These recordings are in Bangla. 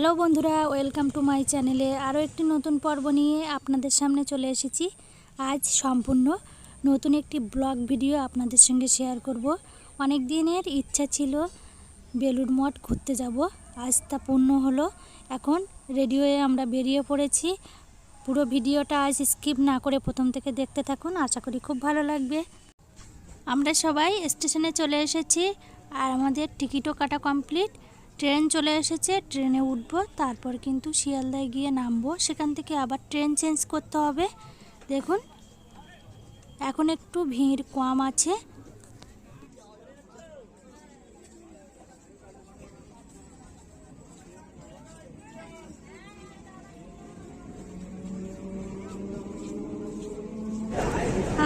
হ্যালো বন্ধুরা, ওয়েলকাম টু মাই চ্যানেলে আরও একটি নতুন পর্ব নিয়ে আপনাদের সামনে চলে এসেছি। আজ সম্পূর্ণ নতুন একটি ব্লগ ভিডিও আপনাদের সঙ্গে শেয়ার করব। অনেক দিনের ইচ্ছা ছিল বেলুড় মঠ ঘুরতে যাব, আজ তা পূর্ণ হলো। এখন রেডি হয়ে আমরা বেরিয়ে পড়েছি। পুরো ভিডিওটা আজ স্কিপ না করে প্রথম থেকে দেখতে থাকুন, আশা করি খুব ভালো লাগবে। আমরা সবাই স্টেশনে চলে এসেছি আর আমাদের টিকিটও কাটা কমপ্লিট। ট্রেন চলে এসেছে, ট্রেনে উঠবো, তারপর কিন্তু শিয়ালদায় গিয়ে নামবো। সেখান থেকে আবার ট্রেন চেঞ্জ করতে হবে। দেখুন, এখন একটু ভিড় কম আছে।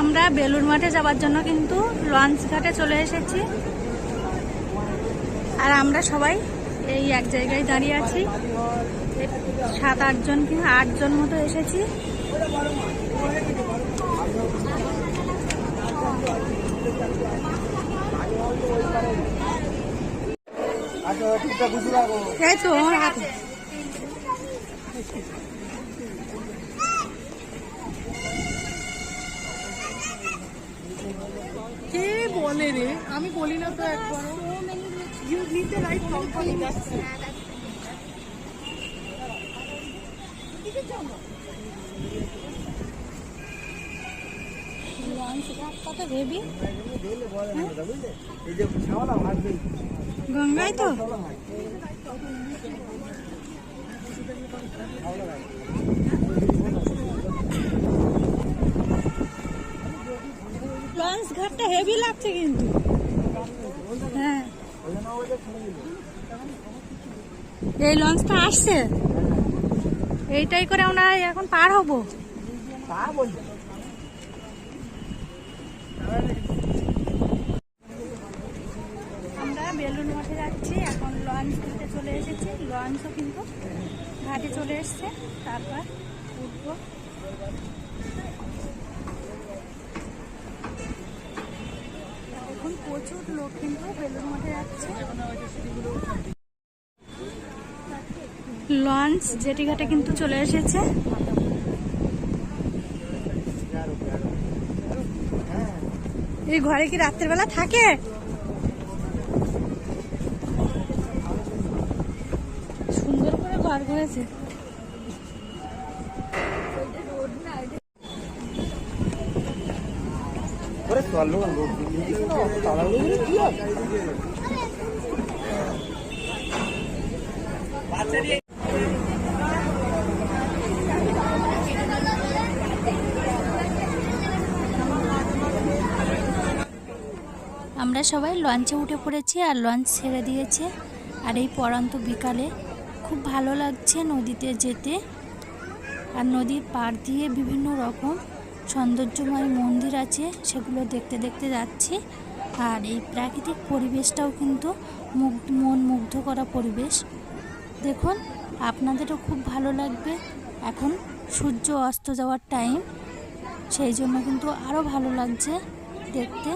আমরা বেলুর মাঠে যাওয়ার জন্য কিন্তু লঞ্চ ঘাটে চলে এসেছি। আর আমরা সবাই এই এক জায়গায় দাঁড়িয়ে আছি। সাত আটজন কি আটজন মতো এসেছি। কে বলে রে? আমি বলি না তো একবার ঘাটটা তো হেভি এই যে ছাওয়ালা ভাগবে গঙ্গায় তো? লঞ্চ ঘাটটা হেভি লাগছে কিন্তু। হ্যাঁ। এই লঞ্চটা আসছে? এইটাই করে আমরা এখন পার হব। আমরা বেলুন যাচ্ছি, এখন লঞ্চ চলে এসেছি। লঞ্চও কিন্তু ঘাটে চলে এসছে। তারপর উঠবো। এখন প্রচুর লোক কিন্তু বেলুন মঠে যাচ্ছে। লঞ্চ জেটি ঘাটে কিন্তু চলে এসেছে। এই ঘরে কি রাত্রের বেলা থাকে? সুন্দর করে ঘর করেছে। আমরা সবাই লঞ্চে উঠে পড়েছি আর লঞ্চ ছেড়ে দিয়েছে। আর এই পরন্ত বিকালে খুব ভালো লাগছে নদীতে যেতে। আর নদীর পাড় দিয়ে বিভিন্ন রকম সৌন্দর্যময় মন্দির আছে, সেগুলো দেখতে দেখতে যাচ্ছি। আর এই প্রাকৃতিক পরিবেশটাও কিন্তু মুগ্ধ, মন মুগ্ধ করা পরিবেশ। দেখুন, আপনাদেরও খুব ভালো লাগবে। এখন সূর্য অস্ত যাওয়ার টাইম সেই জন্য কিন্তু আরও ভালো লাগছে দেখতে।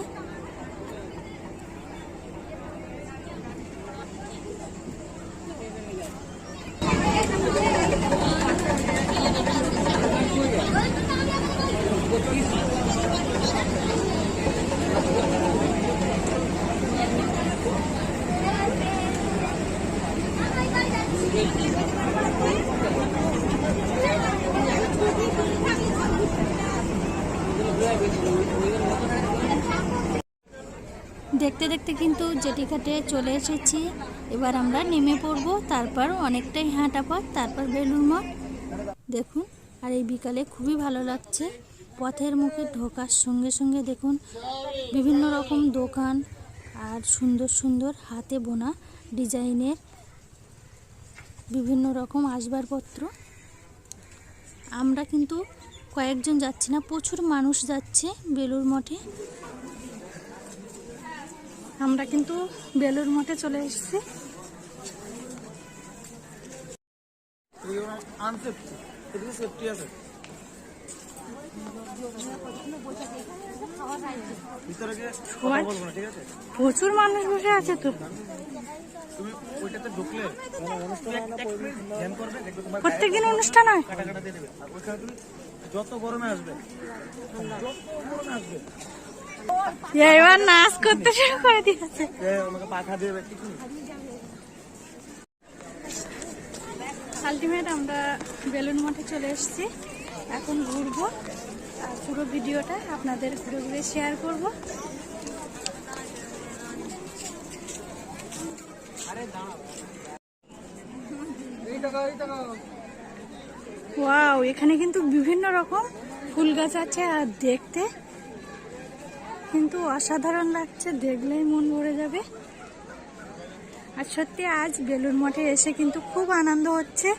দেখতে কিন্তু জেটিঘাটে চলে এসেছি। এবার আমরা নেমে পড়ব, তারপর অনেকটাই হাঁটা পথ, তারপর বেলুর মঠ। দেখুন, আর এই বিকালে খুবই ভালো লাগছে। পথের মুখে ঢোকার সঙ্গে সঙ্গে দেখুন, বিভিন্ন রকম দোকান আর সুন্দর সুন্দর হাতে বোনা ডিজাইনের বিভিন্ন রকম আসবাবপত্র। আমরা কিন্তু কয়েকজন যাচ্ছি না, প্রচুর মানুষ যাচ্ছে বেলুর মঠে। আমরা কিন্তু বেলুর মঠে চলে এসেছি। প্রচুর মানুষ বসে আছে তো। প্রত্যেকদিন অনুষ্ঠান হয়। যত গরমে আসবে যত গরমে আসবে। এবার নাচ করতে শুরু করে দিয়েছে আলটিমেট আমরা বেলুন মঠে চলে এসেছি। এখন ঘুরবো। আর পুরো ভিডিওটা আপনাদের ঘুরে ঘুরে শেয়ার করব। ওয়াও এখানে কিন্তু বিভিন্ন রকম ফুল গাছ আছে আর দেখতে কিন্তু অসাধারণ লাগছে দেখলেই মন ভরে যাবে আর সত্যি আজ বেলুর মঠে এসে কিন্তু খুব আনন্দ হচ্ছে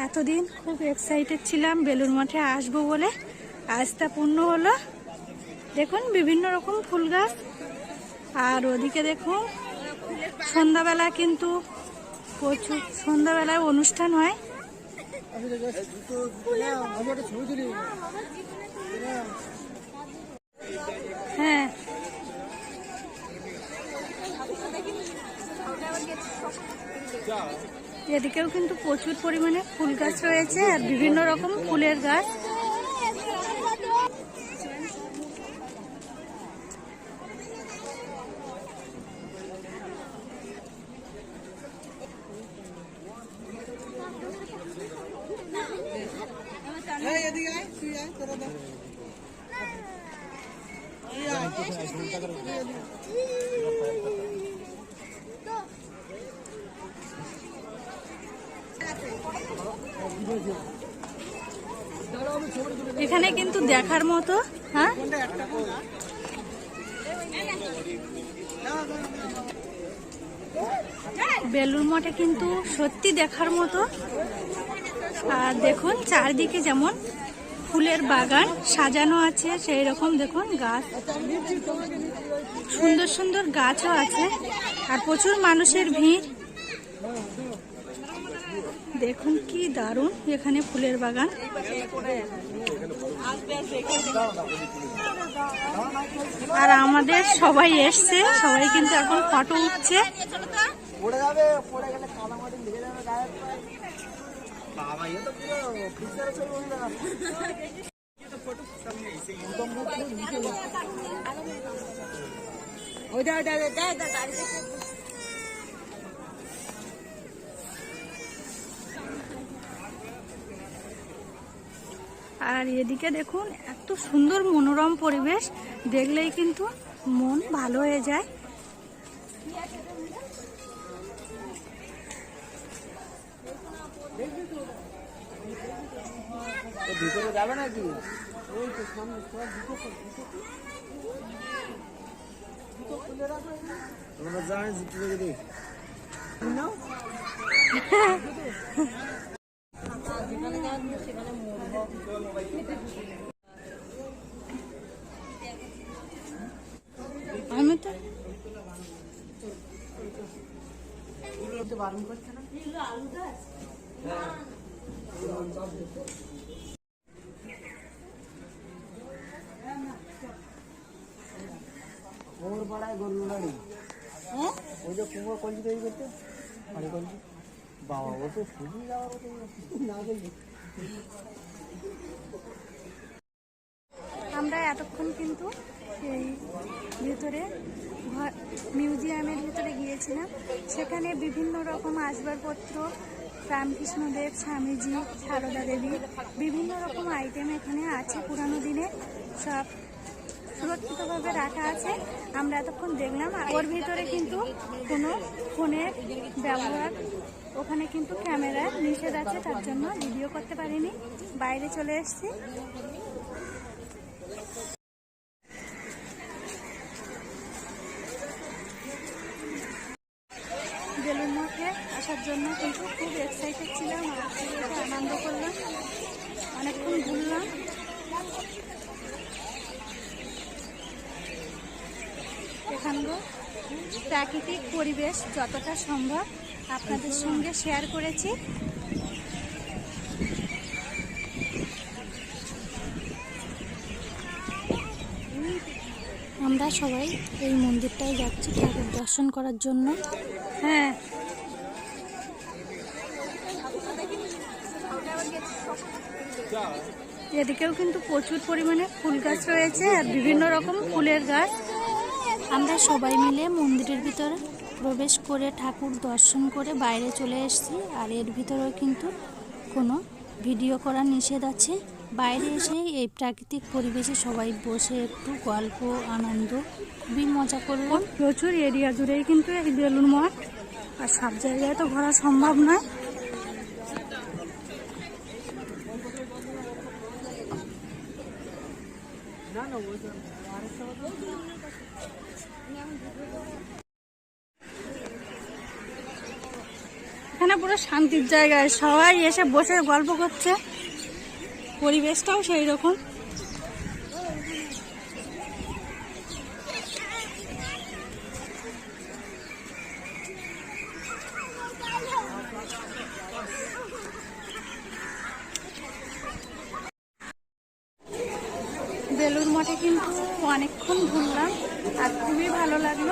এতদিন খুব এক্সাইটেড ছিলাম বেলুর মঠে আসব বলে আজ তা পূর্ণ হলো দেখুন বিভিন্ন রকম ফুল গাছ আর ওদিকে দেখুন সন্ধ্যাবেলা কিন্তু প্রচুর সন্ধ্যাবেলায় অনুষ্ঠান হয় হ্যাঁ। এদিকেও কিন্তু প্রচুর পরিমাণে ফুল গাছ রয়েছে আর বিভিন্ন রকম ফুলের গাছ। এখানে কিন্তু দেখার মতো হ্যাঁ? বেলুর মঠে কিন্তু সত্যি দেখার মতো। আর দেখুন, চারদিকে যেমন ফুলের বাগান সাজানো আছে সেই রকম দেখুন গাছ। সুন্দর সুন্দর গাছও আছে, আর প্রচুর মানুষের ভিড়। দেখুন কি দারুণ এখানে ফুলের বাগান। আর আমাদের সবাই এসছে, সবাই কিন্তু এখন ফটো উঠছে। পড়ে যাবে পড়ে গেলে কাদামাটি লেগে যাবে গায়ে বাবা এ তো পুরো ফিচার ছবি বন্ধুরা ওইটা ওইটা ওইটা আর এদিকে দেখুন এত সুন্দর মনোরম পরিবেশ। দেখলেই কিন্তু মন ভালো হয়ে যায়। ভিতরে যাবে নাকি ওই তো সামনে সব তোমরা জানেন জিতলে যদি আমি তো বারণ করছে না কুমোর পাড়ায় গরু বাড়ি ওই যে কুমোর কলজি তৈরি করতে বাবা, ও তো সুজি যাওয়ার না গেলি আমরা এতক্ষণ কিন্তু সেই ভিতরে মিউজিয়ামের ভিতরে গিয়েছিলাম। সেখানে বিভিন্ন রকম আসবাবপত্র, রামকৃষ্ণদেব, স্বামীজি, সারদা দেবী, বিভিন্ন রকম আইটেম এখানে আছে পুরানো দিনে। সব সুরক্ষিতভাবে রাখা আছে। আমরা এতক্ষণ দেখলাম। ওর ভিতরে কিন্তু কোনো ফোনের ব্যবহার। ওখানে কিন্তু ক্যামেরা নিষেধ আছে, তার জন্য ভিডিও করতে পারিনি। বাইরে চলে এসেছি বেলুন মঠে আসার জন্য কিন্তু খুব এক্সাইটেড ছিলাম আর আনন্দ করলাম। অনেকক্ষণ ঘুরলাম। এখানকার প্রাকৃতিক পরিবেশ যতটা সম্ভব আপনাদের সঙ্গে শেয়ার করেছি। আমরা সবাই এই মন্দিরটায় যাচ্ছি, ঠাকুর দর্শন করার জন্য। হ্যাঁ এদিকেও কিন্তু প্রচুর পরিমাণে ফুল গাছ রয়েছে আর বিভিন্ন রকম ফুলের গাছ। আমরা সবাই মিলে মন্দিরের ভিতরে প্রবেশ করে ঠাকুর দর্শন করে বাইরে চলে এসেছি আর এর ভিতরেও কিন্তু কোনো ভিডিও করা নিষেধ আছে। বাইরে এসে এই প্রাকৃতিক পরিবেশে সবাই বসে একটু গল্প আনন্দ খুবই মজা করলাম। প্রচুর এরিয়া জুড়েই কিন্তু এই বেলুন মঠ। আর সব জায়গায় তো ঘোরা সম্ভব নয়। এখানে পুরো শান্তির জায়গায় সবাই এসে বসে গল্প করছে। পরিবেশটাও সেই রকম বেলুর মঠে কিন্তু অনেকক্ষণ ঘুরলাম, আর খুবই ভালো লাগল।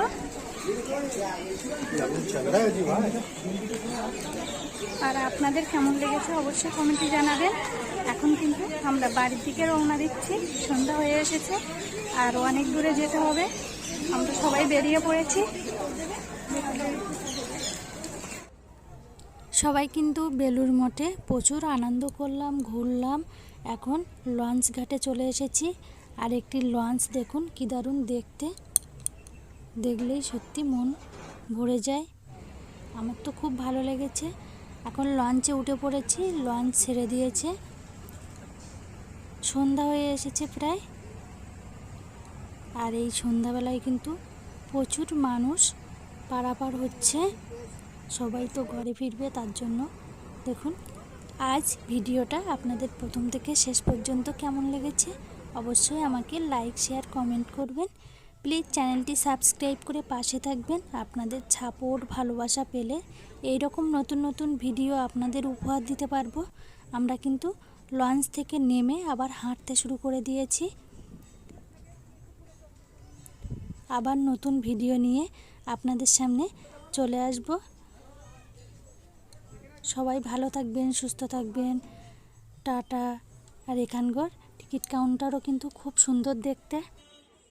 আর আপনাদের কেমন লেগেছে অবশ্যই কমেন্টে জানাবেন। এখন কিন্তু আমরা বাড়ির দিকে রওনা দিচ্ছি, সন্ধ্যা হয়ে এসেছে, আর অনেক দূরে যেতে হবে। আমরা সবাই বেরিয়ে পড়েছি। সবাই কিন্তু বেলুর মঠে প্রচুর আনন্দ করলাম, ঘুরলাম। এখন লঞ্চ ঘাটে চলে এসেছি। আর একটি লঞ্চ দেখুন, কি দারুণ দেখতে। দেখলেই সত্যি মন ভরে যায়। আমার তো খুব ভালো লেগেছে। এখন লঞ্চে উঠে পড়েছি, লঞ্চ ছেড়ে দিয়েছে। সন্ধ্যা হয়ে এসেছে প্রায়। আর এই সন্ধ্যাবেলায় কিন্তু প্রচুর মানুষ পারাপার হচ্ছে। সবাই তো ঘরে ফিরবে তার জন্য। দেখুন, আজ ভিডিওটা আপনাদের প্রথম থেকে শেষ পর্যন্ত কেমন লেগেছে? অবশ্যই আমাকে লাইক শেয়ার কমেন্ট করবেন। প্লিজ চ্যানেলটি সাবস্ক্রাইব করে পাশে থাকবেন। আপনাদের সাপোর্ট ভালোবাসা পেলে এই রকম নতুন নতুন ভিডিও আপনাদের উপহার দিতে পারব। আমরা কিন্তু লঞ্চ থেকে নেমে আবার হাঁটতে শুরু করে দিয়েছি। আবার নতুন ভিডিও নিয়ে আপনাদের সামনে চলে আসব। সবাই ভালো থাকবেন, সুস্থ থাকবেন। টাটা, আর এখানকার টিকিট কাউন্টারও কিন্তু খুব সুন্দর দেখতে।